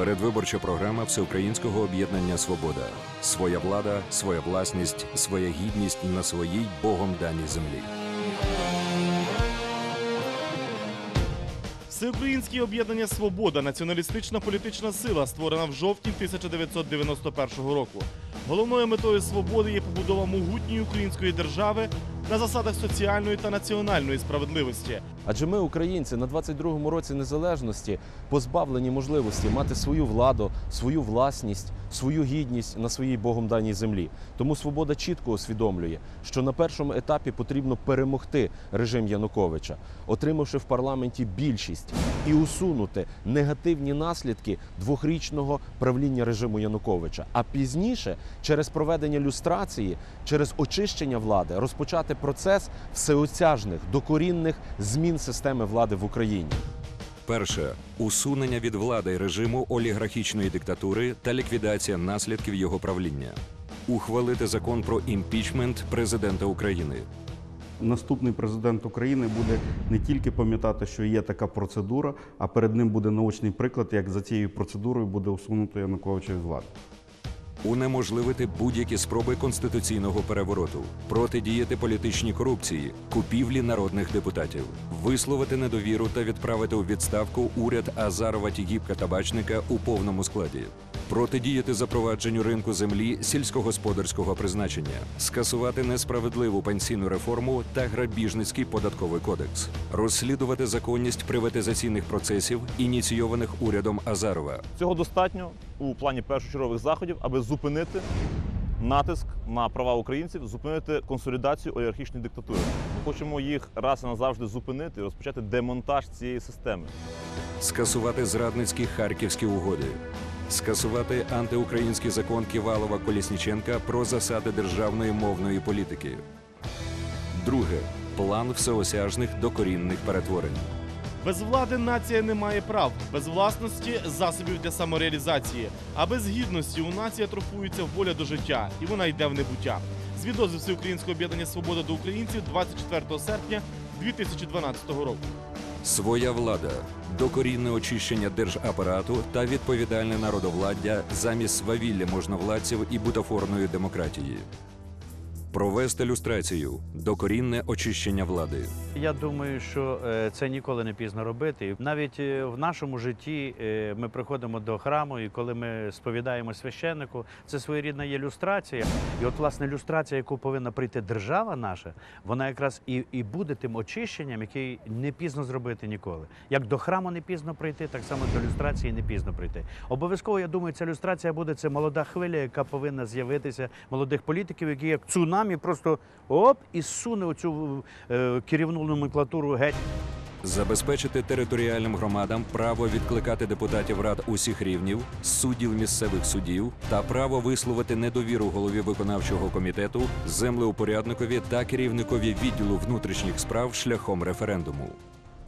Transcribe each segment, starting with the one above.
Передвиборча програма Всеукраїнського об'єднання Свобода. Своя влада, своя власність, своя гідність на своїй Богом даній землі. Всеукраїнське об'єднання Свобода націоналістична політична сила, створена в жовтні 1991 року. Головною метою свободи є побудова могутньої української держави на засадах соціальної та національної справедливості. Адже ми, українці, на 22-му році незалежності позбавлені можливості мати свою владу, свою власність, свою гідність на своїй Богом даній землі. Тому свобода чітко усвідомлює, що на першому етапі потрібно перемогти режим Януковича, отримавши в парламенті більшість і усунути негативні наслідки двохрічного правління режиму Януковича. А пізніше, через проведення люстрації, через очищення влади, розпочати процес всеосяжних докорінних змін системи влади в Україні. Перше усунення від влади режиму олігархічної диктатури та ліквідація наслідків його правління. Ухвалити закон про імпічмент президента України. Наступний президент України буде не тільки пам'ятати, що є така процедура, а перед ним буде наочний приклад, як за цією процедурою буде усунуто Януковича від влади. Унеможливити будь-які спроби конституційного перевороту, протидіяти політичній корупції, купівлі народних депутатів, висловити недовіру та відправити у відставку уряд Азарова Тігіпка Табачника у повному складі, протидіяти запровадженню ринку землі сільськогосподарського призначення, скасувати несправедливу пенсійну реформу та грабіжницький податковий кодекс, розслідувати законність приватизаційних процесів, ініційованих урядом Азарова. Цього достатньо у плані першочергових заходів, аби зупинити натиск на права українців, зупинити консолідацію олігархічної диктатури. Ми хочемо їх раз і назавжди зупинити і розпочати демонтаж цієї системи. скасувати зрадницькі харківські угоди, скасувати антиукраїнський закон Ківалова Колісніченка про засади державної мовної політики. Друге план всеосяжних докорінних перетворень. Без влади нація не має прав, без власності засобів для самореалізації, а без гідності у нації атрофується воля до життя, і вона йде в небуття. З відози Всеукраїнського об'єднання Свобода до українців 24 серпня 2012 року. Своя влада, докорінне очищення держапарату та відповідальне народовладдя замість свавілля можновладців і бутафорної демократії. Провести люстрацію, докорінне очищення влади. Я думаю, що е, це ніколи не пізно робити. Навіть е, в нашому житті е, ми приходимо до храму, і коли ми сповідаємо священнику, це своєрідна є люстрація. І от власне люстрація, яку повинна прийти держава наша, вона якраз і, і буде тим очищенням, який не пізно зробити ніколи. Як до храму не пізно прийти, так само до люстрації не пізно прийти. Обов'язково я думаю, ця люстрація буде це молода хвиля, яка повинна з'явитися молодих політиків, які як цунамі просто оп і суне оцю е, керівну номенклатуру геть. Забезпечити територіальним громадам право відкликати депутатів рад усіх рівнів, суддів місцевих судів та право висловити недовіру голові виконавчого комітету, землеупорядникові та керівникові відділу внутрішніх справ шляхом референдуму.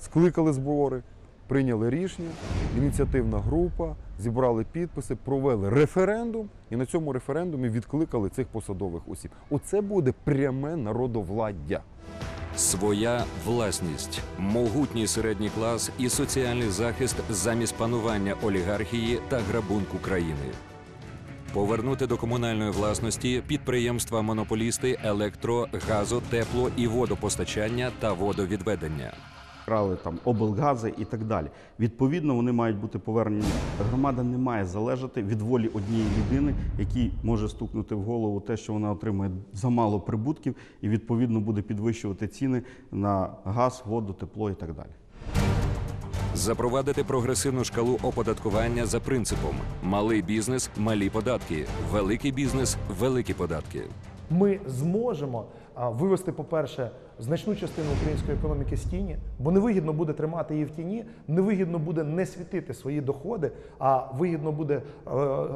скликали збори, прийняли рішення, ініціативна група, зібрали підписи, провели референдум і на цьому референдумі відкликали цих посадових осіб. Оце буде пряме народовладдя. Своя власність, могутній середній клас і соціальний захист замість панування олігархії та грабунку країни. Повернути до комунальної власності підприємства монополісти електро, газо, тепло і водопостачання та водовідведення. Крали там облгази і так далі. Відповідно, вони мають бути повернені. Громада не має залежати від волі однієї людини, якій може стукнути в голову те, що вона отримує замало прибутків, і відповідно буде підвищувати ціни на газ, воду, тепло і так далі. Запровадити прогресивну шкалу оподаткування за принципом малий бізнес, малі податки, великий бізнес, великі податки. ми зможемо вивести, по-перше, значну частину української економіки з тіні, бо невигідно буде тримати її в тіні, невигідно буде не світити свої доходи, а вигідно буде е,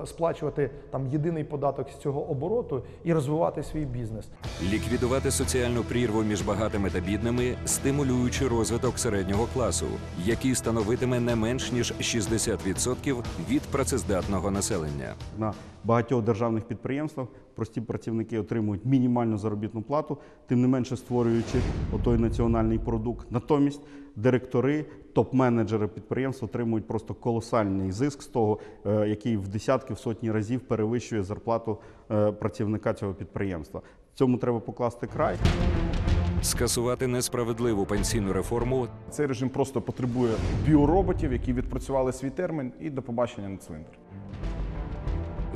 сплачувати там єдиний податок з цього обороту і розвивати свій бізнес. Ліквідувати соціальну прірву між багатими та бідними, стимулюючи розвиток середнього класу, який становитиме не менш ніж 60% від працездатного населення. На багатьох державних підприємствах прості працівники отримують мінімальну заробітну плату, тим не менше створюючи виробляючи отой національний продукт. Натомість директори, топ-менеджери підприємств отримують просто колосальний зиск з того, е, який в десятки, в сотні разів перевищує зарплату е, працівника цього підприємства. Цьому треба покласти край. скасувати несправедливу пенсійну реформу Цей режим просто потребує біороботів, які відпрацювали свій термін, і до побачення на цвинтарі.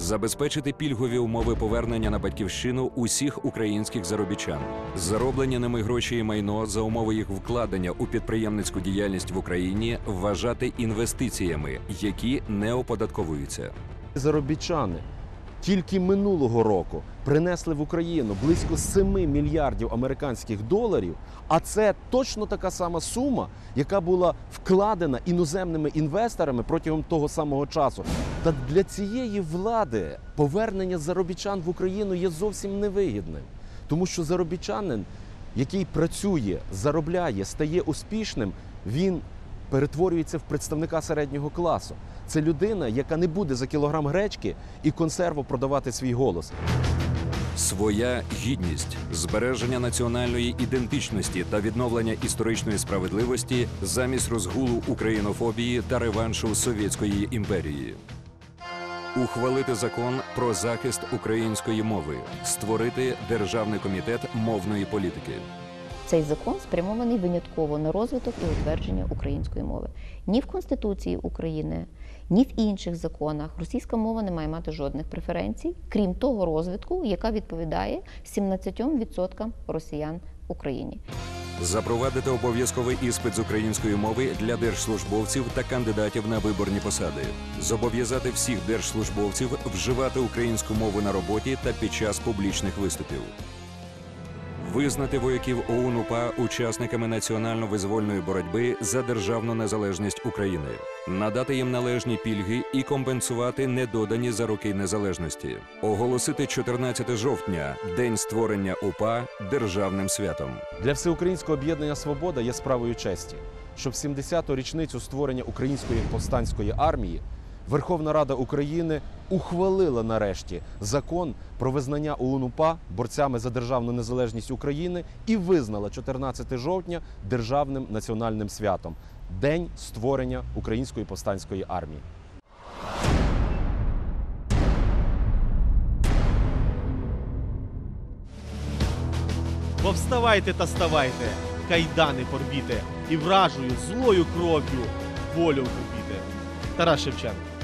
Забезпечити пільгові умови повернення на батьківщину усіх українських заробітчан, зароблені ними гроші і майно за умови їх вкладення у підприємницьку діяльність в Україні вважати інвестиціями, які не оподатковуються. Заробітчани тільки минулого року принесли в Україну близько 7 мільярдів американських доларів. А це точно така сама сума, яка була вкладена іноземними інвесторами протягом того самого часу. Та для цієї влади повернення заробітчан в Україну є зовсім невигідним, тому що заробітчанин, який працює, заробляє, стає успішним, він перетворюється в представника середнього класу. Це людина, яка не буде за кілограм гречки і консерву продавати свій голос. Своя гідність, збереження національної ідентичності та відновлення історичної справедливості замість розгулу українофобії та реваншу совєтської імперії. Ухвалити закон про захист української мови, створити державний комітет мовної політики. Цей закон спрямований винятково на розвиток і утвердження української мови. Ні в Конституції України, ні в інших законах російська мова не має мати жодних преференцій, крім того розвитку, яка відповідає 17% росіян в Україні. Запровадити обов'язковий іспит з української мови для держслужбовців та кандидатів на виборні посади, зобов'язати всіх держслужбовців вживати українську мову на роботі та під час публічних виступів. Визнати вояків ОУН УПА учасниками національно-визвольної боротьби за державну незалежність України, надати їм належні пільги і компенсувати недодані за роки незалежності, оголосити 14 жовтня день створення УПА державним святом. Для всеукраїнського об'єднання Свобода є справою честі, щоб 70-ту річницю створення української повстанської армії Верховна Рада України ухвалила нарешті закон про визнання ОУН-УПА борцями за державну незалежність України і визнала 14 жовтня державним національним святом День створення української повстанської армії. Повставайте та ставайте, кайдани порвіте, і вражою злою кров'ю волю вкупіте. Тарас Шевченко.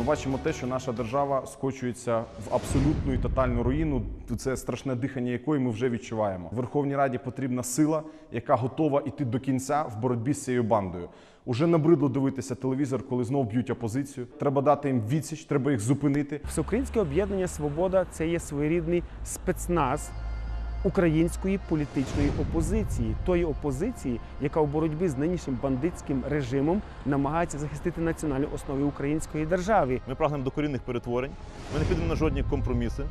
Ми бачимо те, що наша держава скочується в абсолютну і тотальну руїну. Це страшне дихання якої ми вже відчуваємо. В Верховній Раді потрібна сила, яка готова йти до кінця в боротьбі з цією бандою. Уже набридло дивитися телевізор, коли знов б'ють опозицію. Треба дати їм відсіч, треба їх зупинити. Всеукраїнське об'єднання Свобода це є своєрідний спецназ української політичної опозиції, тої опозиції, яка у боротьбі з нинішнім бандитським режимом намагається захистити національні основи української держави. Ми прагнемо до корінних перетворень. Ми не підемо на жодні компроміси.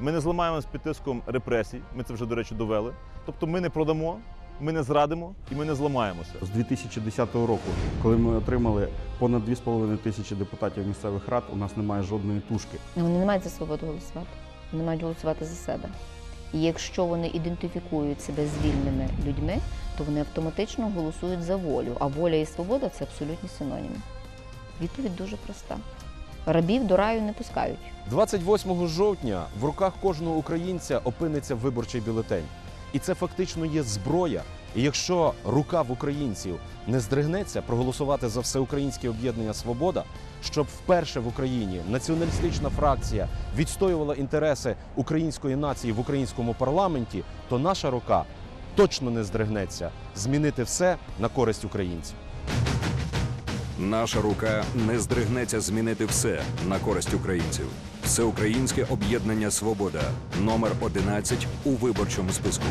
Ми не зламаємось під тиском репресій. Ми це вже, до речі, довели. Тобто ми не продамо, ми не зрадимо і ми не зламаємося. З 2010 року, коли ми отримали понад 2,5 тисячі депутатів місцевих рад, у нас немає жодної тушки. Вони не мають за свободу голосувати, вони мають голосувати за себе. І якщо вони ідентифікують себе з вільними людьми, то вони автоматично голосують за волю. А воля і свобода це абсолютні синоніми. Відповідь дуже проста: рабів до раю не пускають. 28 жовтня в руках кожного українця опиниться виборчий бюлетень. І це фактично є зброя. І якщо рука в українців не здригнеться проголосувати за всеукраїнське об'єднання Свобода, щоб вперше в Україні націоналістична фракція відстоювала інтереси української нації в українському парламенті, то наша рука точно не здригнеться змінити все на користь українців. Наша рука не здригнеться змінити все на користь українців. Всеукраїнське об'єднання Свобода номер 11 у виборчому списку.